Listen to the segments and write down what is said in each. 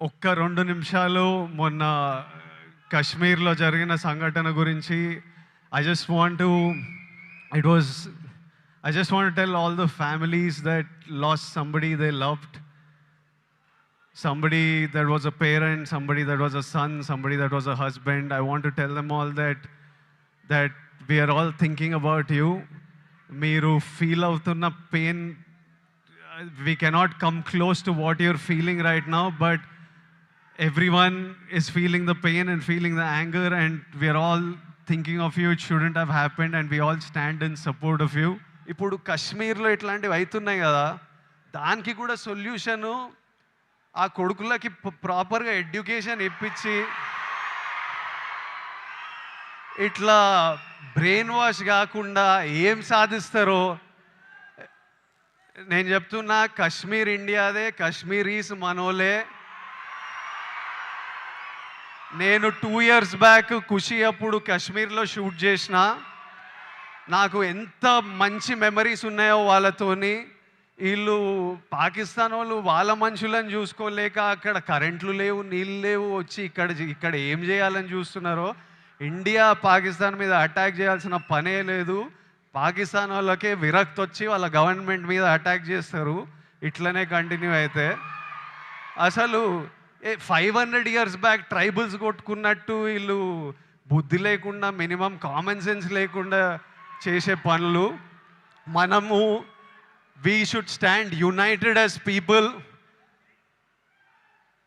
ఒక్క రెండు నిమిషాలు మొన్న కశ్మీర్లో జరిగిన సంఘటన గురించి I just want it was I just want tell all the families that loss somebody they loved somebody that was a parent somebody that was a son somebody that was a husband I want tell them all that that we're all thinking about you మీరు feel అవుతున్న pain we cannot come close to what your feeling right now but every one is feeling the pain and feeling the anger and we're all thinking of you it shouldn't have happened and we all stand in support of you ఇప్పుడు కశ్మీర్లో ఇట్లాంటివి అవుతున్నాయి కదా దానికి కూడా solution ఆ కొడుకులకి ప్రాపర్గా ఎడ్యుకేషన్ ఇప్పించి ఇట్లా బ్రెయిన్ వాష్ కాకుండా ఏం సాధిస్తారో నేను చెప్తున్నా కశ్మీర్ ఇండియాదే కశ్మీరీస్ మనోలే. నేను టూ ఇయర్స్ బ్యాక్ ఖుషి అప్పుడు కాశ్మీర్లో షూట్ చేసిన నాకు ఎంత మంచి మెమరీస్ ఉన్నాయో వాళ్ళతోని వీళ్ళు పాకిస్తాన్ వాళ్ళు వాళ్ళ మనుషులను చూసుకోలేక అక్కడ కరెంట్లు లేవు నీళ్ళు లేవు వచ్చి ఇక్కడ ఇక్కడ ఏం చేయాలని చూస్తున్నారో ఇండియా పాకిస్తాన్ మీద అటాక్ చేయాల్సిన పనే లేదు. పాకిస్తాన్ వాళ్ళకే విరక్తి వచ్చి వాళ్ళ గవర్నమెంట్ మీద అటాక్ చేస్తారు. ఇట్లనే కంటిన్యూ అయితే. అసలు five hundred years back tribals కొట్టుకున్నట్టు వీళ్ళు బుద్ధి లేకుండా మినిమం కామన్ సెన్స్ లేకుండా చేసే పనులు. మనము we should stand united as people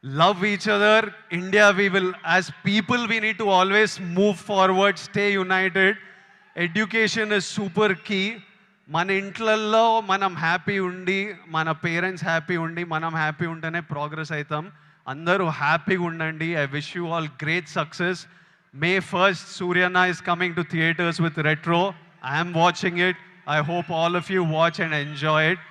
love each other India we will as people we need to always move forward stay united education is super key మన ఇంట్లల్లో మనం హ్యాపీ ఉండి మన పేరెంట్స్ హ్యాపీ ఉండి మనం హ్యాపీ ఉంటేనే ప్రోగ్రెస్ అవుతాం అందరూ హ్యాపీగా ఉండండి. I wish you all great success May first సూర్యనా is coming to theatres with Retro I'm watching it I hope all of you watch and enjoy it